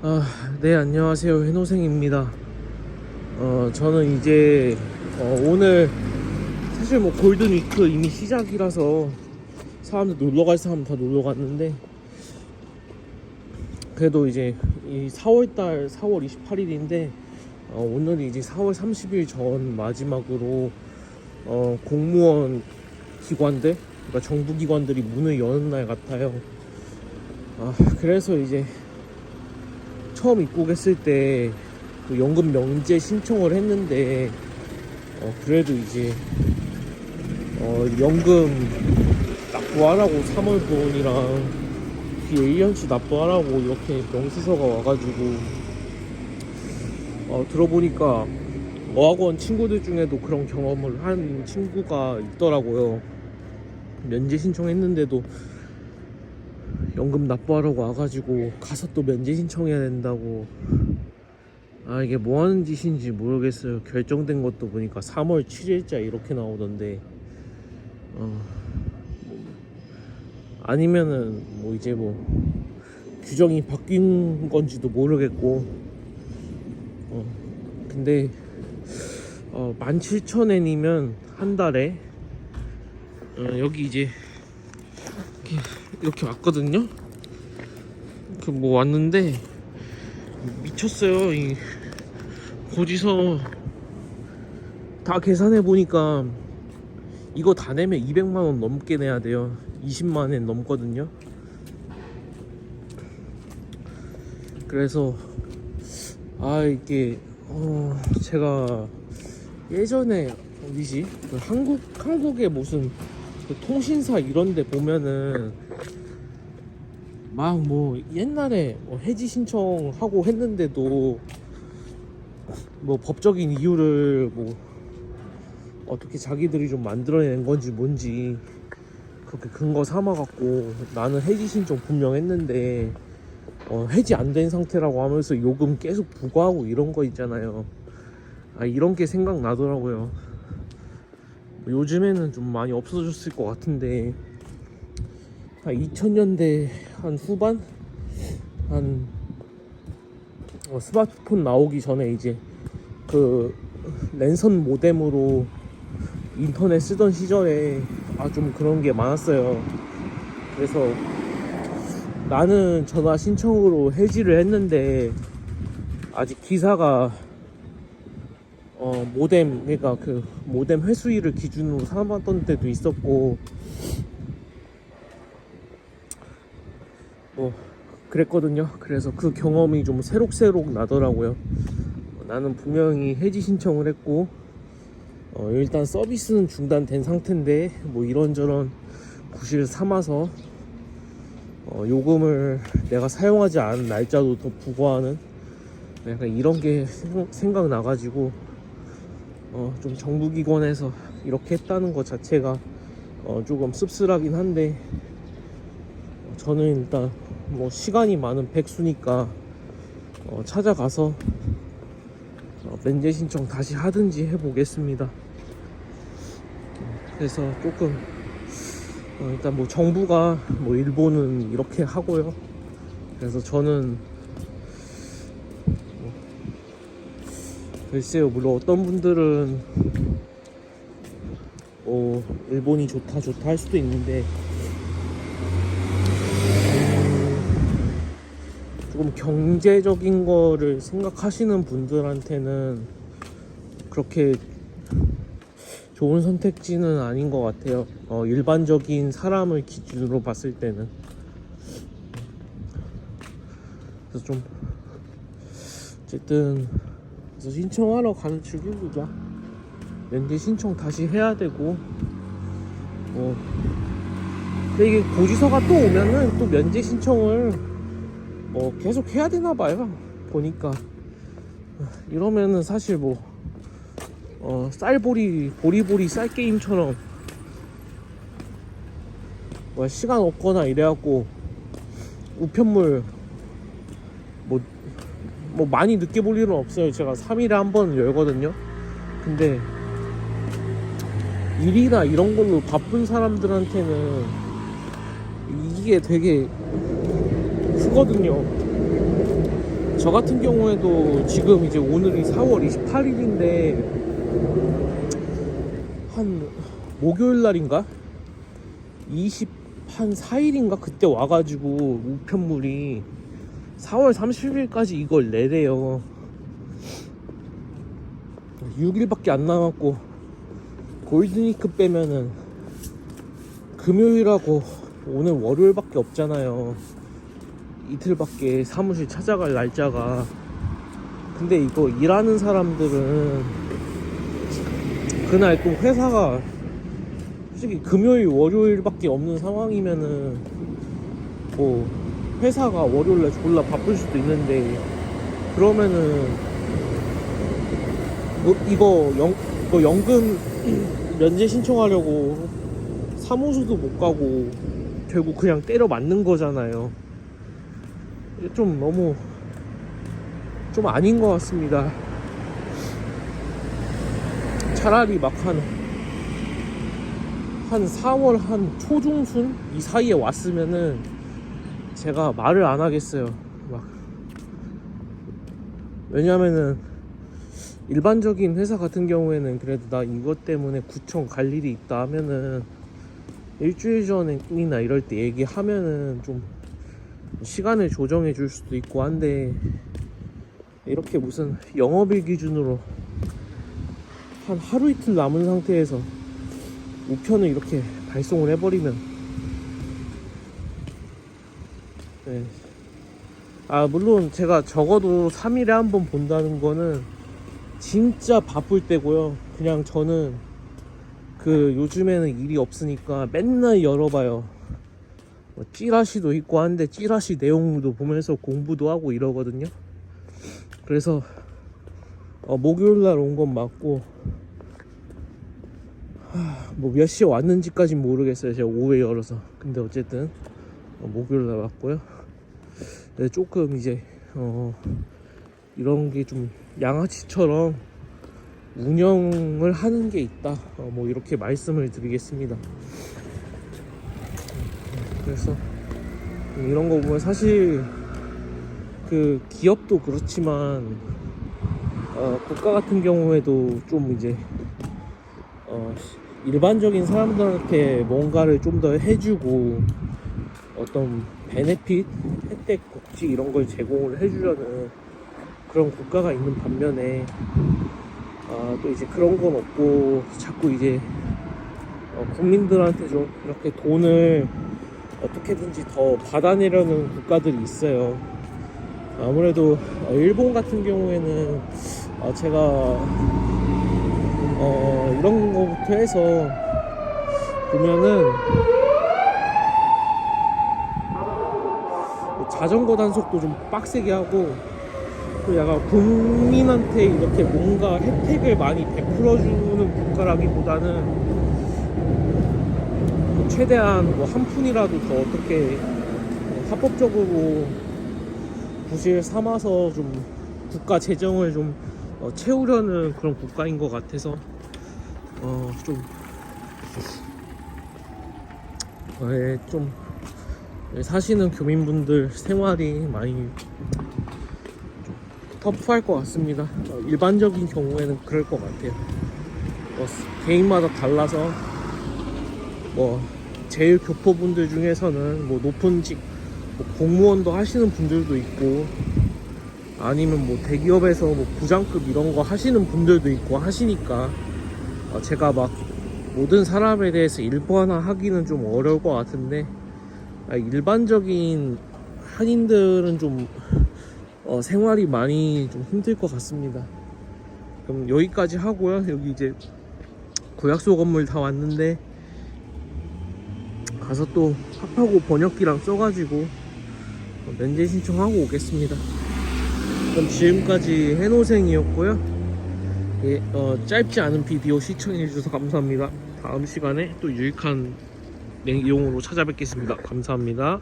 아, 네, 안녕하세요. 해노생입니다. 어, 저는 이제, 어, 오늘, 사실 뭐 골든 위크 이미 시작이라서 사람들 놀러 갈 사람 다 놀러 갔는데, 그래도 이제 이 4월달, 4월 28일인데, 어, 오늘이 이제 4월 30일 전 마지막으로, 어, 공무원 기관들, 그러니까 정부 기관들이 문을 여는 날 같아요. 아, 그래서 이제 처음 입국했을 때 그 연금 명제 신청을 했는데 어 그래도 이제 어 연금 납부하라고 3월 돈이랑 뒤에 1년치 납부하라고 이렇게 명시서가 와가지고 어 들어보니까 어학원 친구들 중에도 그런 경험을 한 친구가 있더라고요. 면제 신청했는데도 연금 납부하라고 와가지고 가서 또 면제 신청해야 된다고. 아 이게 뭐 하는 짓인지 모르겠어요. 결정된 것도 보니까 3월 7일자 이렇게 나오던데. 어. 뭐, 아니면은 뭐 이제 뭐 규정이 바뀐 건지도 모르겠고. 어. 근데 어 17,000엔이면 한 달에 어 여기 이제 이렇게, 이렇게 왔거든요. 그뭐 왔는데 미쳤어요. 이 고지서 다 계산해 보니까 이거 다 내면 200만 원 넘게 내야 돼요. 20만 원 넘거든요. 그래서 아 이게 어 제가 예전에 어디지? 그 한국 한국의 무슨 그 통신사 이런 데 보면은 막 뭐 옛날에 뭐 해지 신청하고 했는데도 뭐 법적인 이유를 뭐 어떻게 자기들이 좀 만들어낸 건지 뭔지 그렇게 근거 삼아 갖고 나는 해지 신청 분명 했는데 어, 해지 안 된 상태라고 하면서 요금 계속 부과하고 이런 거 있잖아요. 아 이런 게 생각나더라고요. 요즘에는 좀 많이 없어졌을 것 같은데 한 2000년대 한 후반 한 어, 스마트폰 나오기 전에 이제 그 랜선 모뎀으로 인터넷 쓰던 시절에 아 좀 그런 게 많았어요. 그래서 나는 전화 신청으로 해지를 했는데 아직 기사가 어 모뎀 그러니까 그 모뎀 회수일을 기준으로 삼았던 때도 있었고 뭐 그랬거든요. 그래서 그 경험이 좀 새록새록 나더라고요. 어, 나는 분명히 해지 신청을 했고 어, 일단 서비스는 중단된 상태인데 뭐 이런저런 구실 삼아서 어, 요금을 내가 사용하지 않은 날짜도 더 부과하는 약간 이런 게 생각- 생각나가지고 어, 좀 정부기관에서 이렇게 했다는 것 자체가 어, 조금 씁쓸하긴 한데 어, 저는 일단 뭐 시간이 많은 백수니까 어, 찾아가서 어, 면제 신청 다시 하든지 해보겠습니다. 그래서 조금 어, 일단 뭐 정부가 뭐 일본은 이렇게 하고요. 그래서 저는 뭐 글쎄요 물론 어떤 분들은 뭐 일본이 좋다 좋다 할 수도 있는데 조금 경제적인 거를 생각하시는 분들한테는 그렇게 좋은 선택지는 아닌 것 같아요. 어, 일반적인 사람을 기준으로 봤을 때는. 그래서 좀, 어쨌든, 그래서 신청하러 가는 즐겨보자. 면제 신청 다시 해야 되고, 어. 근데 이게 고지서가 또 오면은 또 면제 신청을 뭐 계속 해야 되나 봐요. 보니까. 이러면은 사실 뭐, 어, 쌀보리, 보리보리 쌀 게임처럼 뭐 시간 없거나 이래갖고 우편물 뭐, 뭐 많이 늦게 볼 일은 없어요. 제가 3일에 한 번 열거든요. 근데 일이나 이런 걸로 바쁜 사람들한테는 이게 되게 크거든요. 저 같은 경우에도 지금 이제 오늘이 4월 28일인데 한 목요일 날인가? 20 한 4일인가 그때 와가지고 우편물이 4월 30일까지 이걸 내래요. 6일밖에 안 남았고 골든위크 빼면은 금요일하고 오늘 월요일밖에 없잖아요 이틀밖에 사무실 찾아갈 날짜가 근데 이거 일하는 사람들은 그날 또 회사가 솔직히 금요일 월요일밖에 없는 상황이면은 뭐 회사가 월요일날 졸라 바쁠 수도 있는데 그러면은 뭐 이거 연 이거 연금 면제 신청하려고 사무소도 못 가고 결국 그냥 때려 맞는 거잖아요. 좀 너무 좀 아닌 것 같습니다. 차라리 막한 한 4월 한 초중순 이 사이에 왔으면은 제가 말을 안 하겠어요. 막 왜냐면은 일반적인 회사 같은 경우에는 그래도 나 이것 때문에 구청 갈 일이 있다 하면은 일주일 전이나 이럴 때 얘기하면은 좀 시간을 조정해 줄 수도 있고 한데 이렇게 무슨 영업일 기준으로 한 하루 이틀 남은 상태에서 우편을 이렇게 발송을 해버리면 네. 아 물론 제가 적어도 3일에 한 번 본다는 거는 진짜 바쁠 때고요 그냥 저는 그 요즘에는 일이 없으니까 맨날 열어봐요 뭐 찌라시도 있고 한데 찌라시 내용도 보면서 공부도 하고 이러거든요. 그래서 어, 목요일 날 온 건 맞고 뭐 몇 시에 왔는지까진 모르겠어요. 제가 오후에 열어서. 근데 어쨌든 어, 목요일 날 왔고요. 네, 조금 이제 어, 이런 게 좀 양아치처럼 운영을 하는 게 있다. 어, 뭐 이렇게 말씀을 드리겠습니다 그래서 이런 거 보면 사실 그 기업도 그렇지만 어, 국가 같은 경우에도 좀 이제 어, 일반적인 사람들한테 뭔가를 좀 더 해주고 어떤 베네핏, 혜택, 복지 이런 걸 제공을 해주려는 그런 국가가 있는 반면에 아, 또 이제 그런 건 없고 자꾸 이제 어, 국민들한테 좀 이렇게 돈을 어떻게든지 더 받아내려는 국가들이 있어요. 아무래도 어, 일본 같은 경우에는 어, 제가 어, 이런 거부터 해서 보면은 자전거 단속도 좀 빡세게 하고 또 약간 국민한테 이렇게 뭔가 혜택을 많이 베풀어 주는 국가라기보다는 최대한 뭐 한 푼이라도 더 어떻게 합법적으로 부실 삼아서 좀 국가 재정을 좀 어, 채우려는 그런 국가인 것 같아서 어, 좀, 어, 예, 좀 예, 사시는 교민분들 생활이 많이 좀 터프할 것 같습니다. 어, 일반적인 경우에는 그럴 것 같아요. 뭐, 개인마다 달라서 뭐 제일 교포분들 중에서는 뭐 높은 직 뭐 공무원도 하시는 분들도 있고 아니면 뭐 대기업에서 뭐 부장급 이런 거 하시는 분들도 있고 하시니까 어, 제가 막 모든 사람에 대해서 일본화 하기는 좀 어려울 것 같은데 아, 일반적인 한인들은 좀 어, 생활이 많이 좀 힘들 것 같습니다. 그럼 여기까지 하고요. 여기 이제 구약소 건물 다 왔는데 가서 또 합하고 번역기랑 써가지고 어, 면제 신청하고 오겠습니다. 그럼 지금까지 해노생이었고요. 예, 어, 짧지 않은 비디오 시청해주셔서 감사합니다. 다음 시간에 또 유익한 내용으로 찾아뵙겠습니다. 감사합니다.